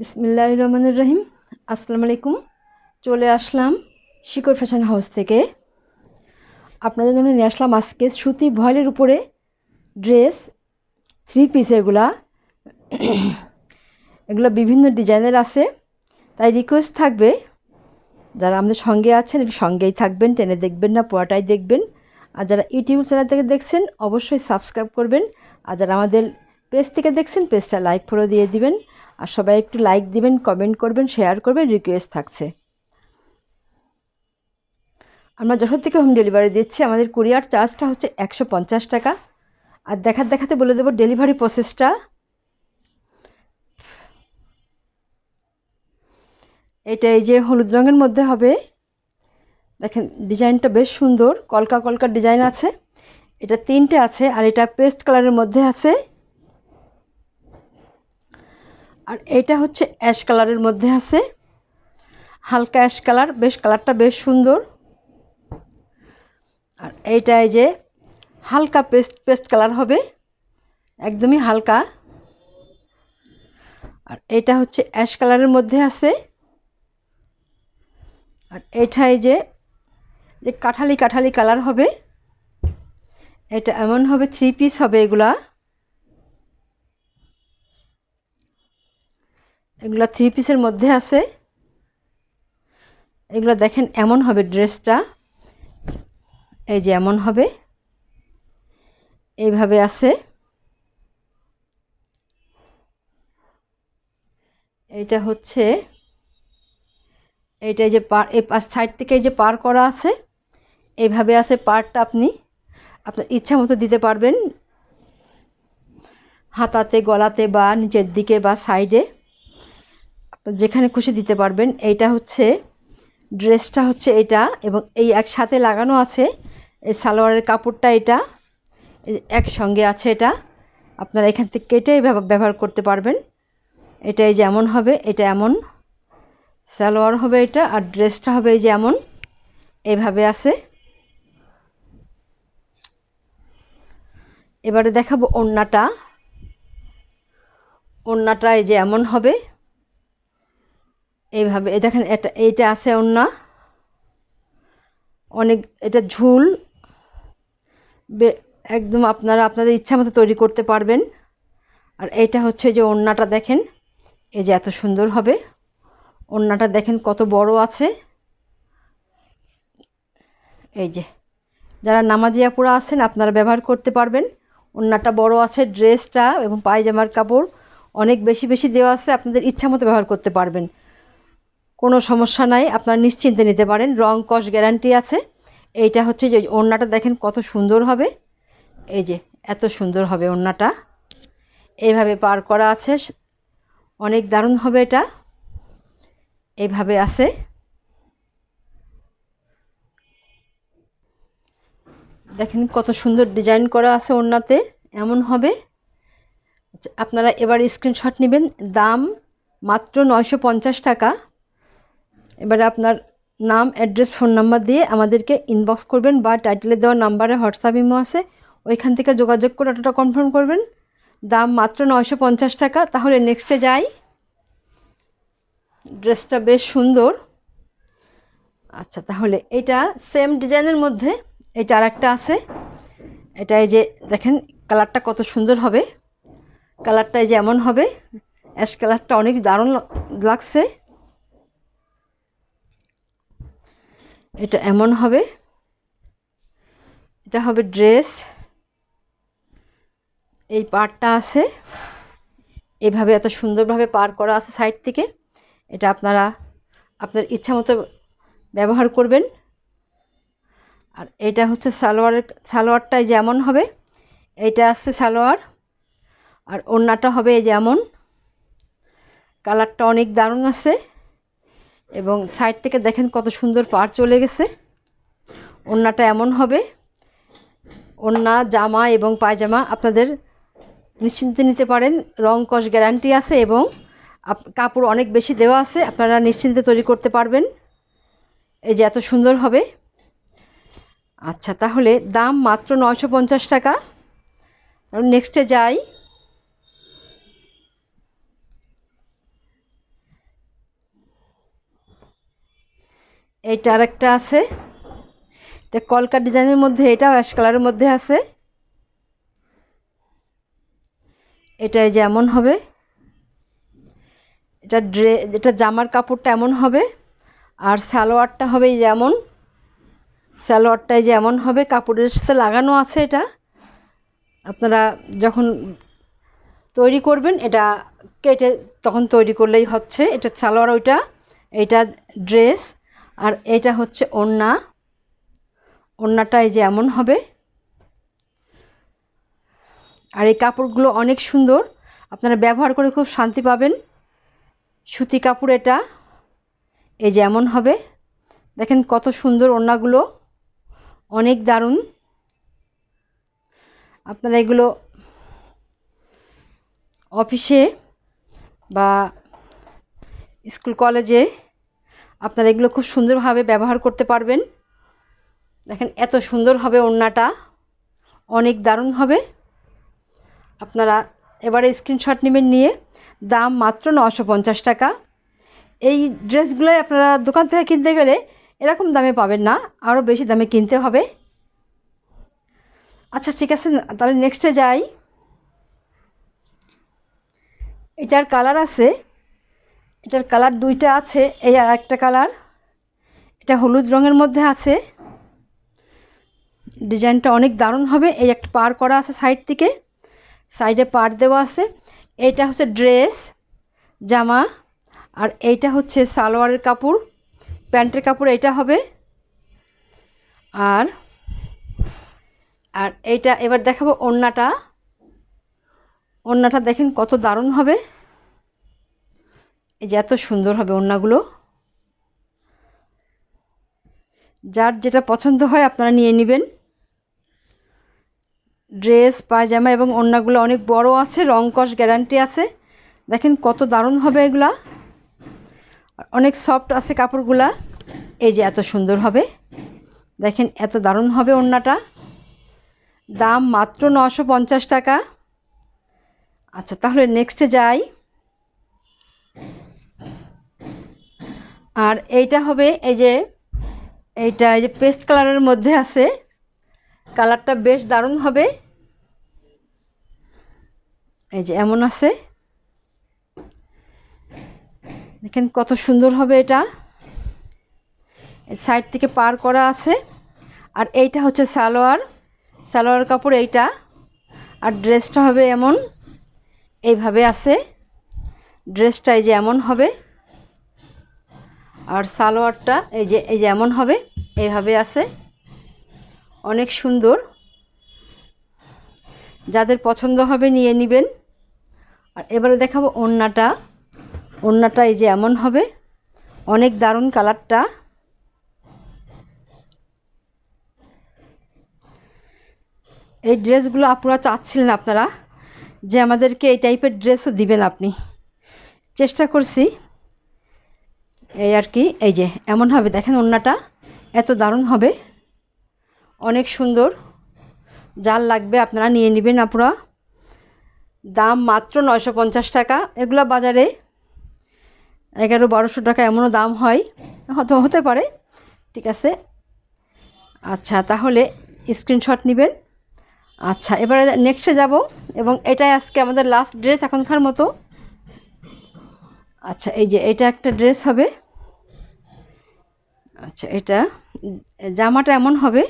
বিসমিল্লাহ রহমানুর রহিম। আসসালামু আলাইকুম চলে আসলাম শিকড় ফ্যাশন হাউস থেকে। আপনাদের জন্য নিয়ে আসলাম আজকে সুতি ভয়েলের উপরে ড্রেস, থ্রি পিস এগুলা। এগুলো বিভিন্ন ডিজাইনের আছে। তাই রিকোয়েস্ট থাকবে, যারা আমাদের সঙ্গে আছেন সঙ্গেই থাকবেন, টেনে দেখবেন না, পুরাটাই দেখবেন। আর যারা ইউটিউব চ্যানেল থেকে দেখছেন, অবশ্যই সাবস্ক্রাইব করবেন। আর যারা আমাদের পেজ থেকে দেখছেন, পেজটা লাইক ফলো দিয়ে দিবেন। আর সবাই একটু লাইক দিবেন কমেন্ট করবেন শেয়ার করবেন রিকোয়েস্ট থাকছে। আমরা যশোর থেকে হোম ডেলিভারি দিচ্ছি। আমাদের কুরিয়ার চার্জটা হচ্ছে একশো পঞ্চাশ টাকা। আর দেখার দেখাতে বলে দেবো ডেলিভারি প্রসেসটা এটা এই যে হলুদ রঙের মধ্যে হবে। দেখেন, ডিজাইনটা বেশ সুন্দর। কলকা কলকা ডিজাইন আছে। এটা তিনটে আছে আর এটা পেস্ট কালারের মধ্যে আছে। আর এটা হচ্ছে অ্যাশ কালারের মধ্যে আছে। হালকা অ্যাশ কালার বেশ কালারটা বেশ সুন্দর। আর এইটা এই যে হালকা পেস্ট পেস্ট কালার হবে, একদমই হালকা। আর এটা হচ্ছে অ্যাশ কালারের মধ্যে আছে। আর এটা এই যে যে কাঠালি কাঠালি কালার হবে। এটা এমন হবে থ্রি পিস হবে এগুলা। এগুলো থ্রি পিসের মধ্যে আছে। এগুলো দেখেন এমন হবে ড্রেসটা এই যে এমন হবে। এইভাবে আছে। এইটা হচ্ছে, এইটা যে পার, এই সাইড থেকে এই যে পার করা আছে, এইভাবে আছে পারটা আপনি, আপনার ইচ্ছা মতো দিতে পারবেন। হাতাতে, গলাতে বা নিচের দিকে বা সাইডে যেখানে খুশি দিতে পারবেন, এইটা হচ্ছে, ড্রেসটা হচ্ছে এটা এবং এই একসাথে লাগানো আছে, এই সালোয়ারের কাপড়টা এটা একসঙ্গে আছে এটা, আপনারা এখান থেকে কেটেই ব্যবহার করতে পারবেন। এটা এই যেমন হবে, এটা এমন, সালোয়ার হবে এটা আর ড্রেসটা হবে এই যে এমন এইভাবে আছে। এবারে দেখাবো ওড়নাটা ওড়নাটা এই যে এমন হবে। এইভাবে, এই দেখেন এটা, এইটা আছে ওড়না। অনেক, এটা ঝুল। একদম আপনারা আপনাদের ইচ্ছা মতো তৈরি করতে পারবেন। আর এইটা হচ্ছে যে ওড়নাটা দেখেন, এই যে এত সুন্দর হবে। ওড়নাটা দেখেন কত বড় আছে। এই যে, যারা নামাজিয়া পুরা আছেন আপনারা ব্যবহার করতে পারবেন। ওড়নাটা বড় আছে, ড্রেসটা এবং পায়জামার কাপড় অনেক বেশি বেশি দেওয়া আছে, আপনাদের ইচ্ছা মতো ব্যবহার করতে পারবেন। কোনো সমস্যা নাই আপনারা নিশ্চিন্তে নিতে পারেন রং কস গ্যারান্টি আছে। এইটা হচ্ছে যে ওড়নাটা দেখেন কত সুন্দর হবে। এই যে এত সুন্দর হবে ওড়নাটা। এইভাবে পার করা আছে অনেক দারুণ হবে এটা। এইভাবে আছে। দেখেন কত সুন্দর ডিজাইন করা আছে ওড়নাতে এমন হবে। আচ্ছা, আপনারা এবার স্ক্রিনশট নেবেন দাম মাত্র নয়শো পঞ্চাশ টাকা। এবারে আপনার নাম অ্যাড্রেস ফোন নাম্বার দিয়ে আমাদেরকে ইনবক্স করবেন বা টাইটেলে দেওয়া নাম্বারে হোয়াটসঅ্যাপ ইমো আছে। ওইখান থেকে যোগাযোগ করে অটোটা কনফার্ম করবেন। দাম মাত্র নয়শো পঞ্চাশ টাকা। তাহলে নেক্সটে যাই। ড্রেসটা বেশ সুন্দর। আচ্ছা তাহলে এটা সেম ডিজাইনের মধ্যে এটা আর একটা আছে। এটা এই যে দেখেন কালারটা কত সুন্দর হবে। কালারটা এই যে এমন হবে। অ্যাশ কালারটা অনেক দারুণ লাগছে। এটা এমন হবে। এটা হবে ড্রেস। এই পারটা আছে। এভাবে এত সুন্দরভাবে পার করা আছে সাইড থেকে। এটা আপনারা আপনার ইচ্ছা মতো ব্যবহার করবেন। আর এটা হচ্ছে সালোয়ারের সালোয়ারটাই যেমন হবে, এইটা আসছে সালোয়ার। আর ওড়নাটা হবে যেমন। কালারটা অনেক দারুণ আছে। এবং সাইড থেকে দেখেন কত সুন্দর পার চলে গেছে। ওড়নাটা এমন হবে। ওড়না, জামা এবং পায়জামা আপনাদের নিশ্চিন্তে নিতে পারেন। রং কস গ্যারান্টি আছে এবং কাপড় অনেক বেশি দেওয়া আছে। আপনারা নিশ্চিন্তে তৈরি করতে পারবেন। এই যে এত সুন্দর হবে। আচ্ছা তাহলে দাম মাত্র নয়শো পঞ্চাশ টাকা। নেক্সটে যাই। এইটা আরেকটা আছে। এটা কলকা ডিজাইনের মধ্যে, এটাও অ্যাশ কালারের মধ্যে আছে। এটা এই যে এমন হবে। এটা ড্রে, এটা জামার কাপড়টা এমন হবে। আর সালোয়ারটা হবে যেমন সালোয়ারটা এই যে এমন হবে, কাপড়ের সাথে লাগানো আছে এটা। আপনারা যখন তৈরি করবেন, এটা কেটে তখন তৈরি করলেই হচ্ছে। এটা সালোয়ার, ওইটা, এইটা ড্রেস। আর এটা হচ্ছে ওড়না। ওড়নাটা এই যে এমন হবে। আর এই কাপড়গুলো অনেক সুন্দর। আপনারা ব্যবহার করে খুব শান্তি পাবেন। সুতি কাপড় এটা। এই যে এমন হবে। দেখেন কত সুন্দর ওড়নাগুলো। অনেক দারুণ। আপনারা এগুলো অফিসে বা স্কুল কলেজে আপনারা এগুলো খুব সুন্দরভাবে ব্যবহার করতে পারবেন। দেখেন, এত সুন্দর হবে ওড়নাটা। অনেক দারুণ হবে। আপনারা এবারে স্ক্রিনশট নেবেন নিয়ে। দাম মাত্র নশো পঞ্চাশ টাকা। এই ড্রেসগুলোই আপনারা দোকান থেকে কিনতে গেলে এরকম দামে পাবেন না, আরও বেশি দামে কিনতে হবে। আচ্ছা ঠিক আছে, তাহলে নেক্সটে যাই। এটার কালার আছে। এটার কালার দুইটা আছে, এই আর একটা কালার। এটা হলুদ রঙের মধ্যে আছে। ডিজাইনটা অনেক দারুণ হবে, এই একটা পার করা আছে সাইড থেকে। সাইডে পার দেওয়া আছে। এইটা হচ্ছে ড্রেস, জামা, আর এইটা হচ্ছে সালোয়ারের কাপড়, প্যান্টের কাপড়, এইটা হবে। আর আর এইটা এবার দেখাবো ওড়নাটা ওড়নাটা দেখেন কত দারুণ হবে। এই যে এত সুন্দর হবে ওড়নাগুলো। যার যেটা পছন্দ হয় আপনারা নিয়ে নেবেন। ড্রেস, পায়জামা এবং ওড়নাগুলো অনেক বড় আছে, রং কস গ্যারান্টি আছে। দেখেন কত দারুণ হবে এগুলা। অনেক সফট আছে কাপড়গুলা। এই যে এত সুন্দর হবে। দেখেন এত দারুণ হবে ওড়নাটা। দাম মাত্র নশো টাকা। আচ্ছা তাহলে নেক্সটে যাই। আর এইটা হবে এই যে, এইটা এই যে পেস্ট কালারের মধ্যে আছে। কালারটা বেশ দারুণ হবে। এই যে এমন আছে। দেখেন কত সুন্দর হবে এটা। সাইড থেকে পার করা আছে। আর এইটা হচ্ছে সালোয়ার। সালোয়ার কাপড় এইটা। আর ড্রেসটা হবে এমন। এইভাবে আছে। ড্রেসটা এই যে এমন হবে। আর সালোয়ারটা এই যে এই যে এমন হবে এইভাবে আছে। অনেক সুন্দর। যাদের পছন্দ হবে নিয়ে নেবেন। আর এবারে দেখাবো ওড়নাটা। ওড়নাটা এই যে এমন হবে। অনেক দারুণ কালারটা। এই ড্রেসগুলো আপনারা চাচ্ছিলেন আপনারা যে আমাদেরকে এই টাইপের ড্রেসও দিবেন আপনি। চেষ্টা করছি। এই আর কি, এই যে, এমন হবে, দেখেন ওড়নাটা, এত দারুণ হবে। অনেক সুন্দর, যার লাগবে আপনারা নিয়ে নেবেন আপনারা দাম মাত্র নয়শো পঞ্চাশ টাকা, এগুলো বাজারে এগারো বারোশো টাকা এমনও দাম হয়, হয়তো হতে পারে, ঠিক আছে। আচ্ছা তাহলে স্ক্রিনশট নেবেন। আচ্ছা এবারে নেক্সটে যাব, এবং এটাই আজকে আমাদের লাস্ট ড্রেস এখনকার মতো। আচ্ছা এই যে এটা একটা ড্রেস হবে। আচ্ছা এটা জামাটা এমন হবে,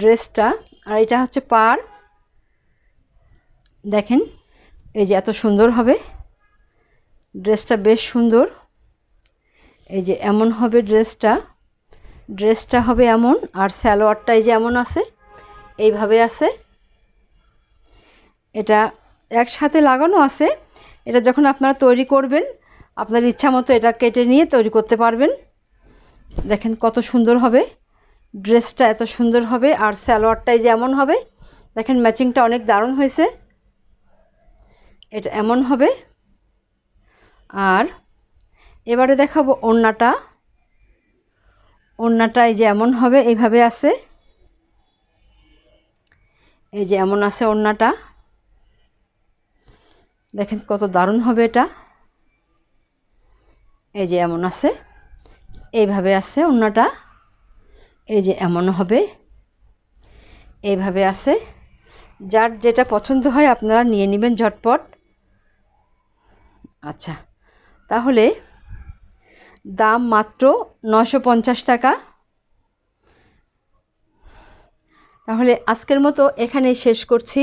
ড্রেসটা, আর এটা হচ্ছে পার। দেখেন, এই যে এত সুন্দর হবে, ড্রেসটা বেশ সুন্দর। এই যে এমন হবে ড্রেসটা ড্রেসটা হবে এমন, আর স্যালোয়ারটা এই যে এমন আছে, এইভাবে আছে। এটা একসাথে লাগানো আছে এটা যখন আপনারা তৈরি করবেন, আপনার ইচ্ছা মতো এটা কেটে নিয়ে তৈরি করতে পারবেন। দেখেন কত সুন্দর হবে। ড্রেসটা এত সুন্দর হবে আর স্যালোয়ারটাই যেমন হবে। দেখেন ম্যাচিংটা অনেক দারুণ হয়েছে। এটা এমন হবে। আর এবারে দেখাবো ওড়নাটা। ওড়নাটা এই যে এমন হবে, এইভাবে আছে। এই যে এমন আছে ওড়নাটা। দেখেন কত দারুণ হবে এটা। এই যে এমন আছে। এইভাবে আছে অন্যটা এই যে এমন হবে। এইভাবে আছে। যার যেটা পছন্দ হয় আপনারা নিয়ে নেবেন ঝটপট। আচ্ছা তাহলে দাম মাত্র নশো টাকা। তাহলে আজকের মতো এখানেই শেষ করছি।